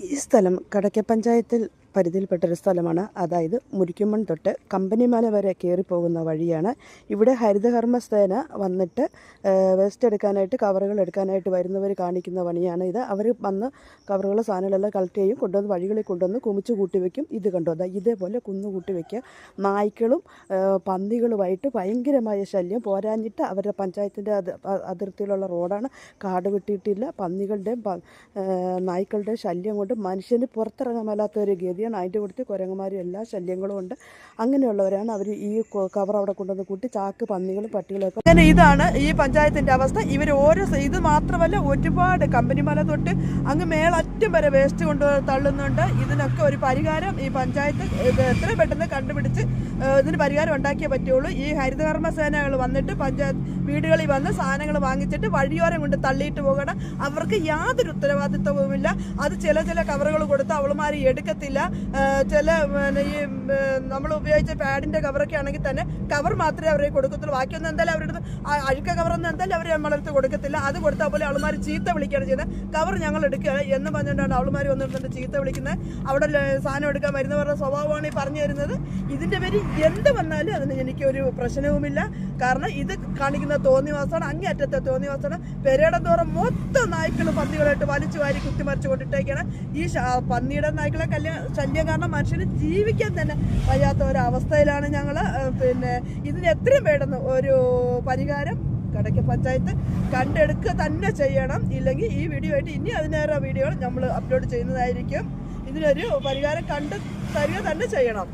ഈ സ്ഥലം കടയ്ക്ക പഞ്ചായത്തിൽ പരിധിയിൽപ്പെട്ടൊരു സ്ഥലമാണ്. അതായത് മുരിക്കുമൺ തൊട്ട് കമ്പനിമല വരെ കയറിപ്പോകുന്ന വഴിയാണ്. ഇവിടെ ഹരിതകർമ്മ സേന വന്നിട്ട് വേസ്റ്റ് എടുക്കാനായിട്ട് കവറുകൾ എടുക്കാനായിട്ട് വരുന്നവർ കാണിക്കുന്ന പണിയാണ് ഇത്. അവർ വന്ന് കവറുകൾ സാധനങ്ങളെല്ലാം കളക്ട് ചെയ്യും കൊണ്ടുവന്ന് വഴികളിൽ കൊണ്ടുവന്ന് കുമിച്ച് കൂട്ടി വയ്ക്കും ഇത് കണ്ടു? അതാ ഇതേപോലെ കുന്നു കൂട്ടി വയ്ക്കുക നായ്ക്കളും പന്നികളുമായിട്ട് ഭയങ്കരമായ ശല്യം. പോരാഞ്ഞിട്ട് അവരുടെ പഞ്ചായത്തിന്റെ അത് അതിർത്തിയിലുള്ള റോഡാണ്. കാട് വെട്ടിയിട്ടില്ല. പന്നികളുടെയും നായ്ക്കളുടെയും ശല്യം കൊണ്ട് മനുഷ്യന് പുറത്തിറങ്ങാൻ മേലാത്ത ഒരു ഗതിയാണ് അതിന്റെ കൂട്ടത്തിൽ കുരങ്ങന്മാരും എല്ലാ ശല്യങ്ങളും ഉണ്ട്. അങ്ങനെയുള്ളവരാണ് അവർ ഈ കവർ അവിടെ കൊണ്ടുവന്ന് കൂട്ടി ചാക്ക് പന്നികളും പട്ടികളും ഒക്കെ. അങ്ങനെ ഇതാണ് ഈ പഞ്ചായത്തിന്റെ അവസ്ഥ. ഇവർ ഓരോ ഇത് മാത്രമല്ല ഒരുപാട് കമ്പനിമല തൊട്ട് അങ്ങ് മേളറ്റം വരെ വേസ്റ്റ് കൊണ്ട് തള്ളുന്നുണ്ട്. ഇതിനൊക്കെ ഒരു പരിഹാരം ഈ പഞ്ചായത്ത് എത്ര പെട്ടെന്ന് കണ്ടുപിടിച്ച് ഇതിന് പരിഹാരം ഉണ്ടാക്കിയേ പറ്റുള്ളൂ. ഈ ഹരിതകർമ്മ സേനകൾ വന്നിട്ട് പഞ്ചായത്ത് വീടുകളിൽ വന്ന് സാധനങ്ങൾ വാങ്ങിച്ചിട്ട് വഴിയോരം കൊണ്ട് തള്ളിയിട്ട് പോകണം. അവർക്ക് യാതൊരു ഉത്തരവാദിത്വവുമില്ല. അത് ചില ചില കവറുകൾ കൊടുത്ത് അവളുമാർ എടുക്കത്തില്ല. ചില ഈ നമ്മൾ ഉപയോഗിച്ച പാഡിന്റെ കവറൊക്കെ ആണെങ്കിൽ തന്നെ കവർ മാത്രമേ അവരെ കൊടുക്കത്തുള്ളൂ. ബാക്കിയൊന്നും എന്തായാലും അവരുടെ അഴുക്ക കവറൊന്നും എന്തായാലും അവർ നമ്മളടുത്ത് കൊടുക്കത്തില്ല. അത് കൊടുത്താൽ പോലെ ആൾമാർ ചീത്ത വിളിക്കുകയാണ് ചെയ്യുന്നത്. കവർ ഞങ്ങൾ എടുക്കുക എന്ന് പറഞ്ഞുകൊണ്ടാണ് അവളുമാർ വന്നിട്ടുണ്ട് ചീത്ത വിളിക്കുന്നത്. അവിടെ സാധനം എടുക്കാൻ വരുന്നവരുടെ സ്വഭാവമാണ് ഈ പറഞ്ഞു തരുന്നത്. ഇതിന്റെ പേര് എന്ത് വന്നാലും അതിന് എനിക്കൊരു പ്രശ്നവുമില്ല. കാരണം ഇത് കാണിക്കുന്ന തോന്നിവാസമാണ് അങ്ങേയറ്റത്തെ തോന്നിവാസമാണ്. പെരേടം തോറും മൊത്തം നായ്ക്കൾ പന്നികളായിട്ട് വലിച്ചു വാരി കുത്തിമറിച്ച് കൊണ്ടിട്ടേക്കാണ്. ഈ പന്നിയുടെ നായ്ക്കളെ കല്യ ശല്യം കാരണം മനുഷ്യന് ജീവിക്കാൻ തന്നെ വയ്യാത്ത ഒരവസ്ഥയിലാണ് ഞങ്ങൾ പിന്നെ ഇതിന് എത്രയും വേണമെന്ന് ഒരു പരിഹാരം കടയ്ക്ക് പഞ്ചായത്ത് കണ്ടെടുക്കുക തന്നെ ചെയ്യണം. ഇല്ലെങ്കിൽ ഈ വീഡിയോ ആയിട്ട് ഇനി അതിനേറെ വീഡിയോകൾ നമ്മൾ അപ്ലോഡ് ചെയ്യുന്നതായിരിക്കും. ഇതിനൊരു പരിഹാരം കണ്ട് തരിക തന്നെ ചെയ്യണം.